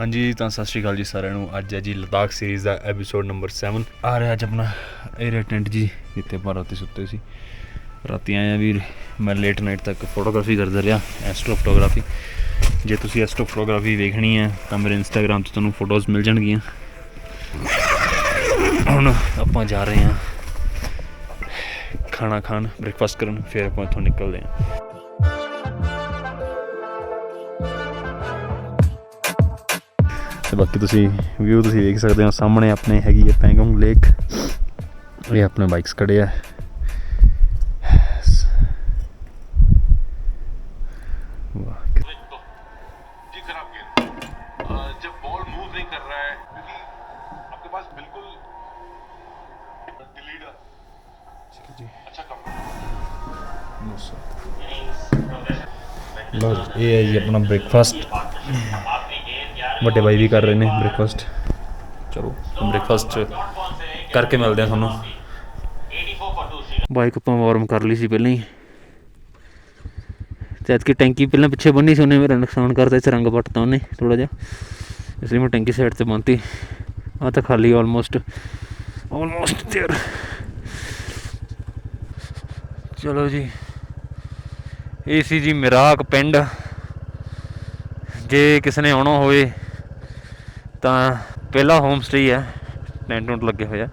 ਹਾਂਜੀ, ਤਾਂ ਸਤਿ ਸ਼੍ਰੀ ਅਕਾਲ ਜੀ ਸਾਰਿਆਂ ਨੂੰ। ਅੱਜ ਹੈ ਜੀ ਲਦਾਖ ਸੀਰੀਜ਼ ਦਾ ਐਪੀਸੋਡ ਨੰਬਰ 7 ਆ ਰਿਹਾ ਅੱਜ ਆਪਣਾ ਏਰੀਆ ਟੈਂਟ ਜੀ, ਜਿੱਥੇ ਆਪਾਂ ਰਾਤੀ ਸੁੱਤੇ ਸੀ। ਰਾਤੀ ਆਇਆ ਵੀ ਮੈਂ ਲੇਟ ਨਾਈਟ ਤੱਕ ਫੋਟੋਗ੍ਰਾਫੀ ਕਰਦਾ ਰਿਹਾ ਐਸਟ੍ਰੋ ਫੋਟੋਗ੍ਰਾਫੀ ਜੇ ਤੁਸੀਂ ਐਸਟ੍ਰੋ ਫੋਟੋਗ੍ਰਾਫੀ ਵੇਖਣੀ ਹੈ, ਤਾਂ ਮੇਰੇ ਇੰਸਟਾਗ੍ਰam ਤੇ ਤੁਹਾਨੂੰ ਫੋਟੋਜ਼ ਮਿਲ ਜਾਣਗੀਆਂ। ਹੁਣ ਆਪਾਂ ਜਾ ਰਹੇ ਹਾਂ ਖਾਣਾ ਖਾਣ ਬ੍ਰੇਕਫਾਸਟ ਕਰਨ, ਫਿਰ ਆਪਾਂ ਇੱਥੋਂ ਨਿਕਲਦੇ ਹਾਂ। ਤੇ ਬਾਕੀ ਤੁਸੀਂ ਵਿਊ ਤੁਸੀਂ ਦੇਖ ਸਕਦੇ ਹੋ, ਸਾਹਮਣੇ ਆਪਣੇ ਹੈਗੀ ਹੈ ਪੈਂਗੋਂਗ ਲੇਕ ਇਹ ਆਪਣੇ ਬਾਈਕਸ ਖੜੇ ਆ। ਲੋ ਇਹ ਹੈ ਜੀ ਆਪਣਾ ਬ੍ਰੇਕਫਾਸਟ ਵੱਡੇ ਬਾਈ ਵੀ ਕਰ ਰਹੇ ਨੇ ਬ੍ਰੇਕਫਾਸਟ ਚਲੋ ਬ੍ਰੇਕਫਾਸਟ ਕਰਕੇ ਮਿਲਦੇ ਆ ਤੁਹਾਨੂੰ। ਬਾਈਕ ਆਪਾਂ ਵਾਰਮ ਕਰ ਲਈ ਸੀ ਪਹਿਲਾਂ ਹੀ। ਤੇ ਐਤਕੀ ਟੈਂਕੀ ਪਹਿਲਾਂ ਪਿੱਛੇ ਬੰਨੀ ਸੀ ਉਹਨੇ ਮੇਰਾ ਨੁਕਸਾਨ ਕਰਤਾ ਇਸ ਰੰਗ ਪੱਟਤਾ ਉਹਨੇ ਥੋੜਾ ਜਿਹਾ। ਇਸ ਲਈ ਮੈਂ ਟੈਂਕੀ ਸਾਈਡ ਤੇ ਬੰਨਤੀ। ਆ ਤਾਂ ਖਾਲੀ ਆਲਮੋਸਟ ਆਲਮੋਸਟ ਦੇਰ ਚਲੋ ਜੀ। ਇਹ ਸੀ ਜੀ ਮਿਰਾਕ ਪਿੰਡ। ਜੇ ਕਿਸੇ ਨੇ ਆਉਣਾ ਹੋਵੇ ਤਾਂ ਪਹਿਲਾ ਹੋਮ ਸਟੇ ਹੈ ਟੈਂਟ ਟੁੰਟ ਲੱਗੇ ਹੋਇਆ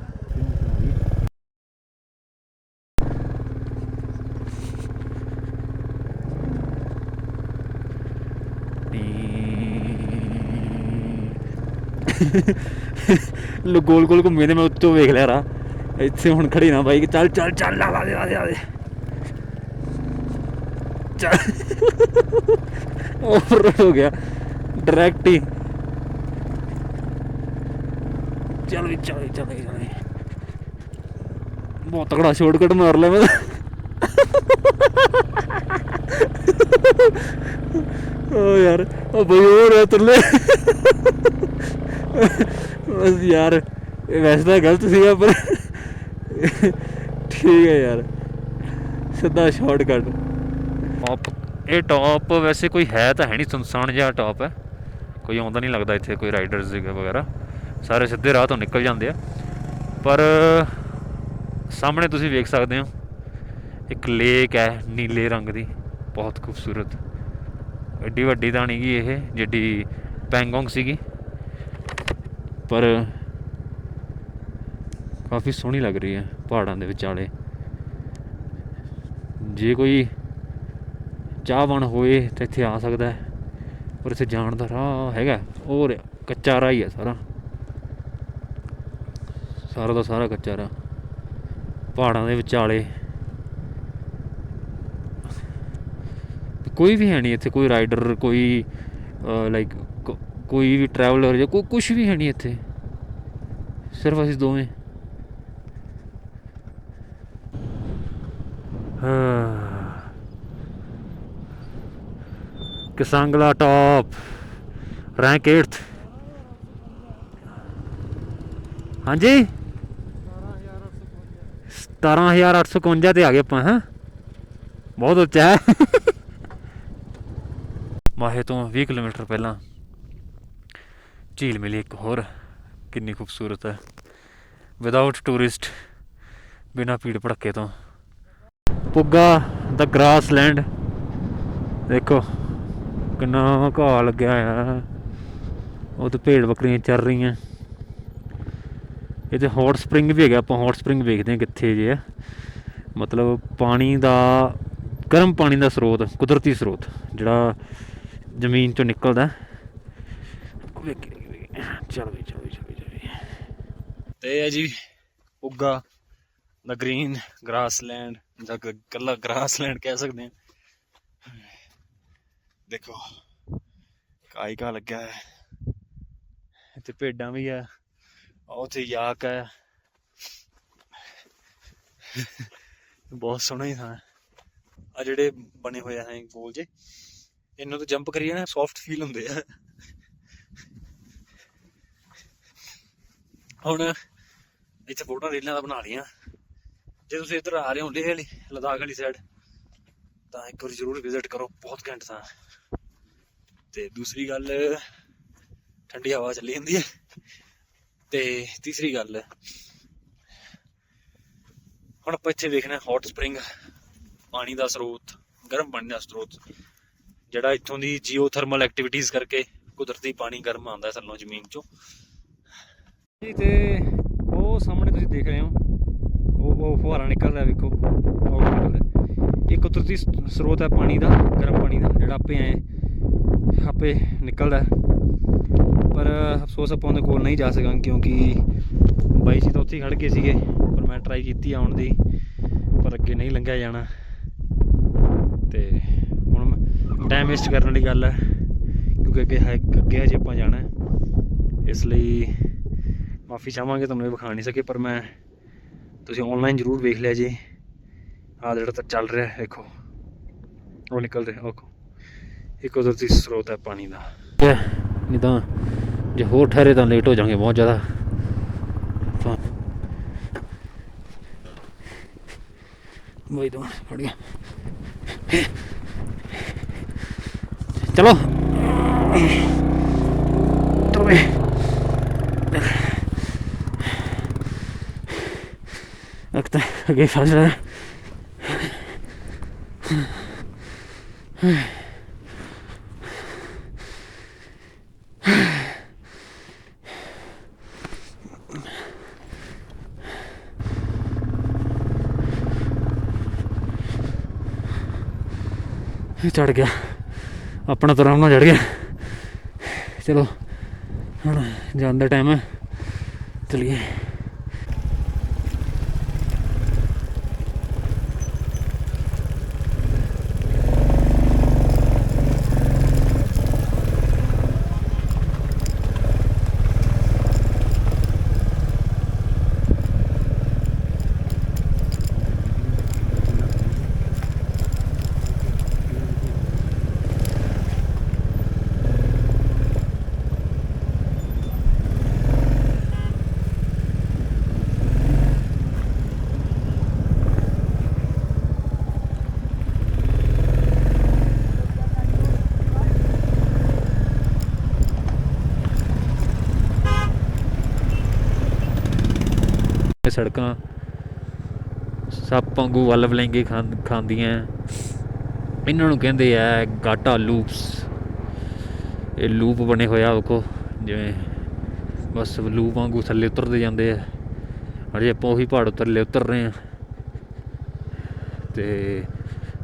ਲੋ ਗੋਲ ਗੋਲ ਘੁੰਮੇ ਤੇ ਮੈਂ ਉੱਤੋਂ ਵੇਖ ਲਿਆ ਰਾ ਇੱਥੇ ਹੁਣ ਖੜੀ ਨਾ ਬਾਈਕ ਚੱਲ ਚੱਲ ਚੱਲ ਆ ਦੇ ਆ ਦੇ ਆ ਦੇ ਓਵਰ ਹੋ ਗਿਆ। ਡਾਇਰੈਕਟ ਹੀ। ਚੱਲ ਵੀ ਚੱਲ ਵੀ, ਚੱਲ ਵੀ, ਚੱਲ ਵੀ। ਬਹੁਤ ਤਕੜਾ ਸ਼ਾਰਟਕਟ ਮਾਰ ਲਿਆ ਮੈਂ। ਤਾਂ। ਓ ਯਾਰ ਉਹ ਬਈ ਹੋ ਰਿਹਾ ਤੁਰਲੇ। ਬਸ ਯਾਰ ਇਹ ਵੈਸੇ ਤਾਂ ਗਲਤ ਸੀਗਾ ਪਰ ਠੀਕ ਹੈ ਯਾਰ। ਸਿੱਧਾ ਸ਼ਾਰਟਕਟ ਟੌਪ ਇਹ ਟੌਪ ਵੈਸੇ ਕੋਈ ਹੈ ਤਾਂ ਹੈ ਨਹੀਂ ਸੁਨਸਾਨ ਜਿਹਾ ਟੌਪ ਹੈ। ਕੋਈ ਆਉਂਦਾ ਨਹੀਂ ਲੱਗਦਾ ਇੱਥੇ ਕੋਈ ਰਾਈਡਰਸ ਵਗੈਰਾ। ਸਾਰੇ ਸਿੱਧੇ ਰਾਹ ਤੋਂ ਨਿਕਲ ਜਾਂਦੇ ਆ। ਪਰ ਸਾਹਮਣੇ ਤੁਸੀਂ ਵੇਖ ਸਕਦੇ ਹੋ, ਇੱਕ ਲੇਕ ਹੈ ਨੀਲੇ ਰੰਗ ਦੀ, ਬਹੁਤ ਖੂਬਸੂਰਤ। ਐਡੀ ਵੱਡੀ ਤਾਂ ਨਹੀਂ ਗੀ ਇਹ, ਜਿੱਡੀ ਪੈਂਗੋਂਗ ਸੀਗੀ। ਪਰ ਕਾਫੀ ਸੋਹਣੀ ਲੱਗ ਰਹੀ ਹੈ ਪਹਾੜਾਂ ਦੇ ਵਿਚਾਲੇ ਜੇ ਕੋਈ ਚਾਹਵਣ ਹੋਏ ਤਾਂ ਇੱਥੇ ਆ ਸਕਦਾ ਹੈ, ਪਰ ਇੱਥੇ ਜਾਣ ਦਾ ਰਾਹ ਹੈਗਾ ਉਹ ਕੱਚਾ ਰਾਹ ਹੀ ਹੈ ਸਾਰਾ। ਸਾਰਾ ਦਾ ਸਾਰਾ ਕੱਚਾ ਰਾਹ ਪਹਾੜਾਂ ਦੇ ਵਿਚਾਲੇ। ਕੋਈ ਵੀ ਹੈ ਨਹੀਂ ਇੱਥੇ, ਕੋਈ ਰਾਈਡਰ ਕੋਈ ਲਾਈਕ ਕੋਈ ਵੀ ਟਰੈਵਲਰ ਜਾਂ ਕੋਈ ਕੁਝ ਵੀ ਹੈ ਨਹੀਂ ਇੱਥੇ। ਸਿਰਫ ਅਸੀਂ ਦੋਵੇਂ। ਹਾਂ। ਕਿਸਾਂਗਲਾ ਟਾਪ ਰੈਂਕ 8th ਹਾਂਜੀ? 17851 ਤੇ ਆ ਗਏ ਆਪਾਂ, ਹਾਂ? ਬਹੁਤ ਉੱਚਾ ਹੈ। ਮਾਹੇ ਤੋਂ 20 ਕਿਲੋਮੀਟਰ ਪਹਿਲਾਂ ਝੀਲ ਮਿਲੀ ਇੱਕ ਹੋਰ, ਕਿੰਨੀ ਖੂਬਸੂਰਤ ਹੈ। ਵਿਦਆਊਟ ਟੂਰਿਸਟ ਬਿਨਾ ਭੀੜ ਭੜੱਕੇ ਤੋਂ। ਪੁੱਗਾ ਦਾ ਗ੍ਰਾਸ ਲੈਂਡ ਦੇਖੋ, ਕਿੰਨਾ ਘਾਹ ਲੱਗਿਆ ਆ ਉਹ ਤੇ ਭੇਡ ਬੱਕਰੀਆਂ ਚੱਲ ਰਹੀਆਂ। ਇਹ ਤੇ ਹੌਟ ਸਪ੍ਰਿੰਗ ਵੀ ਹੈਗਾ, ਆਪਾਂ ਹੌਟ ਸਪ੍ਰਿੰਗ ਵੇਖਦੇ ਹਾਂ ਕਿੱਥੇ ਜੇ ਆ। ਮਤਲਬ ਪਾਣੀ ਦਾ, ਗਰਮ ਪਾਣੀ ਦਾ ਸਰੋਤ, ਕੁਦਰਤੀ ਸਰੋਤ, ਜਿਹੜਾ ਜ਼ਮੀਨ ਚੋਂ ਨਿਕਲਦਾ। ਵੇਖ ਚਲ ਵੀ ਚਲ ਵੀ ਚਲ ਵੀ ਤੇ ਹੈ ਜੀ, ਉੱਗਾ ਦਾ ਗ੍ਰੀਨ ਗ੍ਰਾਸਲੈਂਡ ਜਾਂ ਗ- ਕੱਲਾ ਗ੍ਰਾਸਲੈਂਡ ਕਹਿ ਸਕਦੇ ਹਾਂ। ਦੇਖੋ ਕਾਈ ਕਾ ਲੱਗਿਆ ਹੈ। ਇੱਥੇ ਭੇਡਾਂ ਵੀ ਆ। ਉੱਥੇ ਯਾਕ ਹੈ। ਬਹੁਤ ਸੋਹਣਾ ਹੀ ਥਾਂ ਆ ਜਿਹੜੇ ਬਣੇ ਹੋਏ ਆ ਗੋਲ ਜੇ ਇਹਨਾਂ ਤੋਂ ਜੰਪ ਕਰੀਏ ਨਾ ਸੌਫਟ ਫੀਲ ਹੁੰਦੇ ਆ। ਹੁਣ ਇੱਥੇ ਫੋਟੋਆਂ ਰੀਲਾਂ ਦਾ ਬਣਾ ਲਈਆਂ। ਜੇ ਤੁਸੀਂ ਇੱਧਰ ਆ ਰਹੇ ਹੋ ਲੇਹ ਵਾਲੀ, ਲਦਾਖ ਵਾਲੀ ਸਾਈਡ ਤਾਂ ਇੱਕ ਵਾਰ ਜ਼ਰੂਰ ਵਿਜ਼ਿਟ ਕਰੋ, ਬਹੁਤ ਘੈਂਟ ਥਾਂ ਤੇ ਦੂਸਰੀ ਗੱਲ, ਠੰਡੀ ਹਵਾ ਚੱਲੀ ਜਾਂਦੀ ਹੈ। ਤੇ ਤੀਸਰੀ ਗੱਲ ਹੁਣ ਆਪਾਂ ਇੱਥੇ ਵੇਖਣਾ ਹੌਟ ਸਪ੍ਰਿੰਗ ਪਾਣੀ ਦਾ ਸਰੋਤ, ਗਰਮ ਪਾਣੀ ਦਾ ਸਰੋਤ, ਜਿਹੜਾ ਇੱਥੋਂ ਦੀ ਜੀਓਥਰਮਲ ਐਕਟੀਵਿਟੀਜ਼ ਕਰਕੇ ਕੁਦਰਤੀ ਪਾਣੀ ਗਰਮ ਆਉਂਦਾ ਥੱਲੋਂ ਜ਼ਮੀਨ ਚੋਂ। ਜੀ ਤੇ ਉਹ ਸਾਹਮਣੇ ਤੁਸੀਂ ਦੇਖ ਰਹੇ ਹੋ, ਉਹ ਉਹ ਫੁਹਾਰਾ ਨਿਕਲ ਰਿਹਾ ਵੇਖੋ, ਉਹ ਨਿਕਲ ਇਹ ਕੁਦਰਤੀ ਸਰੋਤ ਹੈ ਪਾਣੀ ਦਾ, ਗਰਮ ਪਾਣੀ ਦਾ, ਜਿਹੜਾ ਆਪੇ ਐ ਆਪੇ ਨਿਕਲਦਾ ਪਰ ਅਫਸੋਸ ਆਪਾਂ ਉਹਦੇ ਕੋਲ ਨਹੀਂ ਜਾ ਸਕਾਂਗੇ ਕਿਉਂਕਿ ਬਾਈ ਜੀ ਤਾਂ ਉੱਥੇ ਹੀ ਖੜ ਗਏ ਸੀਗੇ ਪਰ ਮੈਂ ਟਰਾਈ ਕੀਤੀ ਆਉਣ ਦੀ ਪਰ ਅੱਗੇ ਨਹੀਂ ਲੰਘਿਆ ਜਾਣਾ। ਤੇ ਹੁਣ ਟਾਈਮ ਵੇਸਟ ਕਰਨ ਵਾਲੀ ਗੱਲ ਹੈ ਕਿਉਂਕਿ ਅੱਗੇ ਹੈ ਅੱਗੇ ਹਜੇ ਆਪਾਂ ਜਾਣਾ ਇਸ ਲਈ ਮਾਫੀ ਚਾਹਾਂਗੇ ਤੁਹਾਨੂੰ ਇਹ ਵਿਖਾ ਨਹੀਂ ਸਕੇ ਪਰ ਮੈਂ ਤੁਸੀਂ ਆਨਲਾਈਨ ਜ਼ਰੂਰ ਵੇਖ ਲਿਆ ਜੀ। ਆਹ ਜਿਹੜਾ ਤਾਂ ਚੱਲ ਰਿਹਾ ਹੈ, ਦੇਖੋ ਉਹ ਨਿਕਲ ਰਿਹਾ ਓਕੋ ਇਹ ਕੁਦਰਤੀ ਸਰੋਤ ਹੈ ਪਾਣੀ ਦਾ। ਠੀਕ ਹੈ ਨਹੀਂ ਤਾਂ ਜੇ ਹੋਰ ਠਹਿਰੇ ਤਾਂ ਲੇਟ ਹੋ ਜਾਵਾਂਗੇ ਬਹੁਤ ਜ਼ਿਆਦਾ। ਵਈ ਤੋਂ ਫੜ ਗਿਆ। ਚਲੋ। ਤੋਵੇ ਅਕਤਾ ਅੱਗੇ ਫਸ ਰਿਹਾ ਚੜ ਗਿਆ। ਆਪਣਾ ਤਾਂ ਆਰਾਮ ਨਾਲ ਚੜ ਗਿਆ। ਚਲੋ, ਹੁਣ ਜਾਣ ਦਾ ਟਾਈਮ ਹੈ। ਚਲਿਏ ਇਹ ਸੜਕਾਂ। ਸੱਪ ਵਾਂਗੂ ਵੱਲ ਵਲੈਂਗੇ ਖਾਂਦੀਆਂ। ਇਹਨਾਂ ਨੂੰ ਕਹਿੰਦੇ ਆ, ਗਾਟਾ ਲੂਪਸ। ਇਹ ਲੂਪ ਬਣੇ ਹੋਇਆ ਵੇਖੋ, ਜਿਵੇਂ ਬਸ ਲੂਪ ਵਾਂਗੂ ਥੱਲੇ ਉਤਰਦੇ ਜਾਂਦੇ ਆ। ਅਜੇ ਆਪਾਂ ਉਹੀ ਪਹਾੜ ਉੱਤਰਲੇ ਉਤਰ ਰਹੇ ਆ। ਤੇ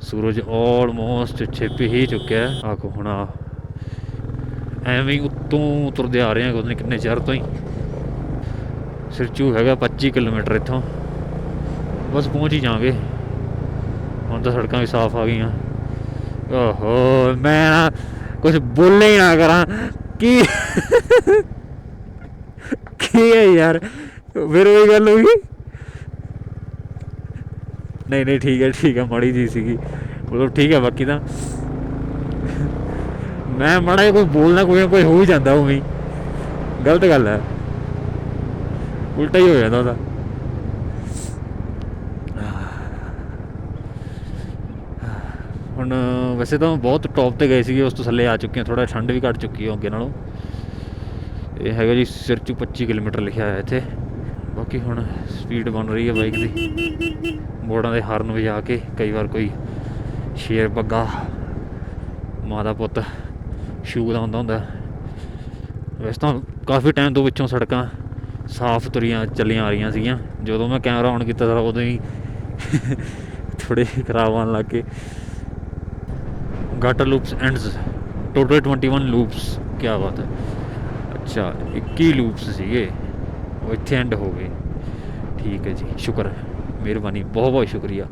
ਸੂਰਜ ਆਲਮੋਸਟ ਛਿਪ ਹੀ ਚੁੱਕਿਆ। ਆਖੋ ਹੁਣ ਐਵੇਂ ਉਤੋਂ ਉਤਰਦੇ ਆ ਰਹੇ ਆ, ਪਤਾ ਕਿੰਨੇ ਚਿਰ ਤੋਂ ਹੀ। ਸਿਰਚੂ ਹੈਗਾ 25 ਕਿਲੋਮੀਟਰ ਇੱਥੋਂ। ਬਸ ਪਹੁੰਚ ਹੀ ਜਾਵਾਂਗੇ। ਹੁਣ ਤਾਂ ਸੜਕਾਂ ਵੀ ਸਾਫ਼ ਆ ਗਈਆਂ। ਓਹੋ, ਮੈਂ ਕੁਝ ਬੋਲੇ ਹੀ ਨਾ ਕਰਾਂ। ਕੀ? ਕੀ ਹੈ ਯਾਰ? ਫਿਰ ਉਹੀ ਗੱਲ ਹੋ ਗਈ। ਨਹੀਂ ਨਹੀਂ, ਠੀਕ ਹੈ ਠੀਕ ਹੈ, ਮਾੜੀ ਜੀ ਸੀਗੀ। ਮਤਲਬ ਠੀਕ ਹੈ ਬਾਕੀ ਤਾਂ। ਮੈਂ ਮਾੜਾ ਜਿਹਾ ਕੋਈ ਬੋਲਣਾ ਕੋਈ ਨਾ ਕੋਈ ਹੋ ਹੀ ਜਾਂਦਾ ਉਵੇਂ ਹੀ। ਗਲਤ ਗੱਲ ਹੈ। ਉਲਟਾ ਹੀ ਹੋ ਜਾਂਦਾ ਉਹਦਾ। ਹੁਣ ਵੈਸੇ ਤਾਂ ਬਹੁਤ ਟੌਪ ਤੇ ਗਏ ਸੀਗੇ, ਉਸ ਤੋਂ ਥੱਲੇ ਆ ਚੁੱਕੇ ਹਾਂ ਥੋੜਾ ਠੰਡ ਵੀ ਘਟ ਚੁੱਕੀ ਹੈ ਅੱਗੇ ਨਾਲੋਂ। ਇਹ ਹੈਗਾ ਜੀ ਸਿਰ ਚੋਂ 25 ਕਿਲੋਮੀਟਰ ਲਿਖਿਆ ਹੋਇਆ ਇੱਥੇ। ਬਾਕੀ ਹੁਣ ਸਪੀਡ ਬਣ ਰਹੀ ਹੈ ਬਾਈਕ ਦੀ। ਮੋੜਾਂ ਦੇ ਹਾਰਨ ਵਜਾ ਕੇ ਕਈ ਵਾਰ ਕੋਈ ਸ਼ੇਰ ਬੱਗਾ ਮਾਂ ਪੁੱਤ ਸ਼ੂ ਦਾ ਹੁੰਦਾ। ਹੁੰਦਾ ਵੈਸੇ ਤਾਂ ਕਾਫੀ ਟਾਈਮ ਤੋਂ ਵਿੱਚੋਂ ਸੜਕਾਂ ਸਾਫ਼ ਤੁਰੀਆਂ ਚੱਲੀਆਂ ਆ ਰਹੀਆਂ ਸੀਗੀਆਂ। ਜਦੋਂ ਮੈਂ ਕੈਮਰਾ ਔਨ ਕੀਤਾ ਤਾਂ ਉਦੋਂ ਹੀ ਥੋੜੇ ਖਰਾਬ ਆਉਣ ਲੱਗ ਗਏ। Garter loops ends total 21 loops ਕੀ ਬਾਤ ਹੈ। ਅੱਛਾ 21 ਲੂਪਸ ਸੀਗੇ। ਉਹ ਇੱਥੇ ਐਂਡ ਹੋ ਗਏ। ਠੀਕ ਹੈ ਜੀ, ਸ਼ੁਕਰ ਮਿਹਰਬਾਨੀ, ਬਹੁਤ ਬਹੁਤ ਸ਼ੁਕਰੀਆ।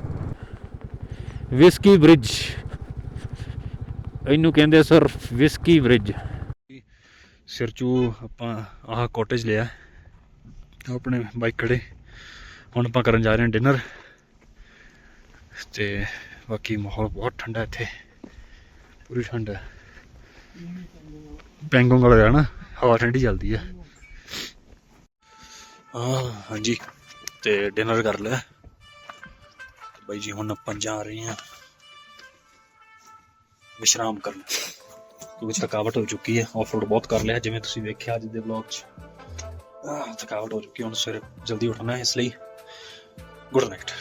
ਵਿਸਕੀ ਬ੍ਰਿਜ ਇਹਨੂੰ ਕਹਿੰਦੇ ਸਰ ਵਿਸਕੀ ਬ੍ਰਿਜ ਸਿਰਚੂ ਆਪਾਂ ਆਹ ਕਾਟੇਜ ਲਿਆ। ਆਪਣੇ ਬਾਈਕ ਖੜੇ। ਹੁਣ ਆਪਾਂ ਕਰਨ ਜਾ ਰਹੇ ਹਾਂ ਡਿਨਰ ਤੇ ਬਾਕੀ ਮਾਹੌਲ ਬਹੁਤ ਠੰਡਾ ਇੱਥੇ। ਪੂਰੀ ਠੰਡ ਹੈ। ਪੈਂਗੋਂਗ ਵਾਲਾ ਨਾ, ਹਵਾ ਠੰਡੀ ਚੱਲਦੀ ਹੈ। ਆ ਹਾਂਜੀ। ਤੇ ਡਿਨਰ ਕਰ ਲਿਆ। ਬਾਈ ਜੀ, ਹੁਣ ਆਪਾਂ ਜਾ ਰਹੇ ਹਾਂ ਵਿਸ਼ਰਾਮ ਕਰਨ। ਕਿਉਂਕਿ ਥਕਾਵਟ ਹੋ ਚੁੱਕੀ ਹੈ। ਆਫ ਰੋਡ ਬਹੁਤ ਕਰ ਲਿਆ, ਜਿਵੇਂ ਤੁਸੀਂ ਵੇਖਿਆ ਅੱਜ ਦੇ ਵਲੌਗ 'ਚ। ਥਕਾਵਟ ਹੋ ਚੁੱਕੀ ਹੁਣ ਸਵੇਰੇ ਜਲਦੀ ਉੱਠਣਾ ਹੈ ਇਸ ਲਈ ਗੁੱਡ ਨਾਈਟ